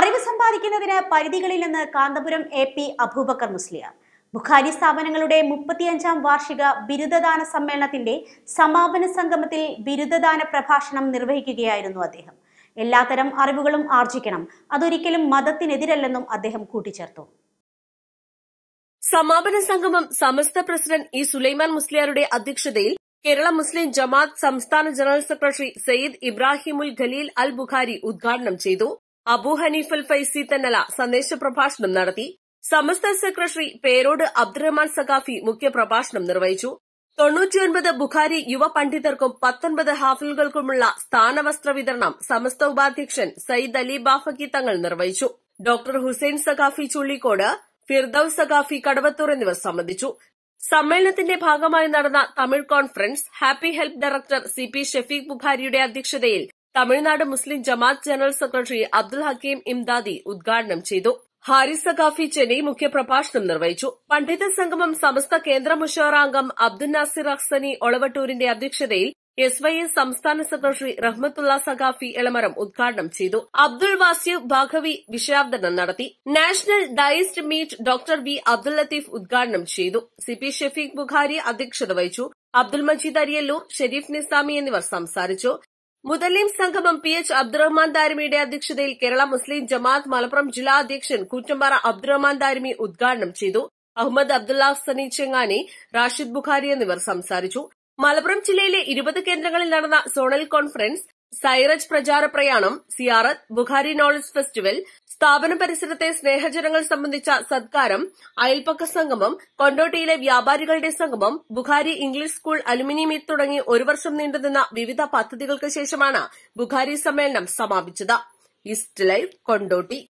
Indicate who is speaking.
Speaker 1: അറിവ് സമ്പാദിക്കുന്നതിന് നിന്ന് കാന്തപുരം എ പി അബൂബക്കർ മുസ്ലിയാർ. ബുഖാരി സ്ഥാപനങ്ങളുടെ മുപ്പത്തിയഞ്ചാം വാർഷിക ബിരുദദാന സമ്മേളനത്തിന്റെ സമാപന സംഗമത്തിൽ ബിരുദദാന പ്രഭാഷണം നിർവഹിക്കുകയായിരുന്നു അദ്ദേഹം. എല്ലാത്തരം അറിവുകളും ആർജിക്കണം അതൊരിക്കലും മതത്തിനെതിരല്ലെന്നും അദ്ദേഹം കൂട്ടിച്ചേർത്തു.
Speaker 2: സമാപന സംഗമം സമസ്ത പ്രസിഡന്റ് ഇ സുലൈമാൻ മുസ്ലിയാരുടെ അധ്യക്ഷതയിൽ കേരള മുസ്ലിം ജമാഅത്ത് സംസ്ഥാന ജനറൽ സെക്രട്ടറി സയ്യിദ് ഇബ്രാഹിമുൽ ഖലീൽ അൽ ബുഖാരി ഉദ്ഘാടനം ചെയ്തു. അബു ഹനീഫൽ ഫൈസി തന്നല സന്ദേശ പ്രഭാഷണം നടത്തി. സമസ്ത സെക്രട്ടറി പേരോട് അബ്ദുറഹ്മാൻ സഖാഫി മുഖ്യപ്രഭാഷണം നിർവഹിച്ചു. തൊണ്ണൂറ്റിയൊൻപത് ബുഖാരി യുവ പണ്ഡിതർക്കും പത്തൊൻപത് ഹാഫിലുകൾക്കുമുള്ള സ്ഥാനവസ്ത്ര വിതരണം സമസ്ത ഉപാധ്യക്ഷൻ സയ്യിദ് അലി ബാഫക്കി തങ്ങൾ നിർവഹിച്ചു. ഡോക്ടർ ഹുസൈൻ സഖാഫി ചുള്ളിക്കോട് ഫിർദൌസ് സഖാഫി കടവത്തൂർ എന്നിവർ സംബന്ധിച്ചു. സമ്മേളനത്തിന്റെ ഭാഗമായി നടന്ന Tamil conference happy help director C P Shafeeq ബുഖാരിയുടെ അധ്യക്ഷതയിൽ Tamil Nadu Muslim Jamaath general secretary Abdul Hakeem Imdadi ഉദ്ഘാടനം ചെയ്തു. ഹാരിസ് സഖാഫി ചെന്നൈ മുഖ്യപ്രഭാഷണം നിർവഹിച്ചു. പണ്ഡിത സംഗമം സമസ്ത കേന്ദ്ര മുഷോറാംഗം അബ്ദുൽ നാസിർ അഹ്സനി ഒളവട്ടൂരിന്റെ അധ്യക്ഷതയിൽ എസ് വൈ എസ് സംസ്ഥാന സെക്രട്ടറി റഹ്മത്തുള്ള സഖാഫി എളമരം ഉദ്ഘാടനം ചെയ്തു. അബ്ദുൾ വാസിഫ് ഭാഗവി വിഷയാവതരണം നടത്തി. National ഡയസ്റ്റ് meet doctor V Abdul Latheef ഉദ്ഘാടനം ചെയ്തു. സി പി ഷെഫീഖ് ബുഖാരി അധ്യക്ഷത വഹിച്ചു. അബ്ദുൽ മജീദ് അരിയല്ലൂർ ഷെരീഫ് നിസാമി എന്നിവർ സംസാരിച്ചു. മുതലീം സംഗമം പി എച്ച് അബ്ദുറഹ്മാൻ ദാരിമിയുടെ അധ്യക്ഷതയിൽ കേരള മുസ്ലിം ജമാഅത്ത് മലപ്പുറം ജില്ലാ അധ്യക്ഷൻ കൂറ്റമ്പാറ അബ്ദുറഹ്മാൻ ദാരിമി ഉദ്ഘാടനം ചെയ്തു. അഹമ്മദ് അബ്ദുള്ള സനി ചെങ്ങാനി റാഷിദ് ബുഖാരി എന്നിവർ സംസാരിച്ചു. മലപ്പുറം ജില്ലയിലെ ഇരുപത് കേന്ദ്രങ്ങളിൽ നടന്ന സോണൽ കോൺഫറൻസ് സൈറജ് പ്രചാര പ്രയാണം സിയാറത്ത് ബുഖാരി നോളജ് ഫെസ്റ്റിവൽ സ്ഥാപന പരിസരത്തെ സ്നേഹജനങ്ങൾ സംബന്ധിച്ച സത്കാരം അയൽപ്പക്ക സംഗമം കൊണ്ടോട്ടിയിലെ വ്യാപാരികളുടെ സംഗമം Bukhari English school alumni meet തുടങ്ങി ഒരു വർഷം നീണ്ടുനിന്ന വിവിധ പദ്ധതികൾക്ക് ശേഷമാണ് ബുഖാരി സമ്മേളനം സമാപിച്ചത്. East Live Kondotty.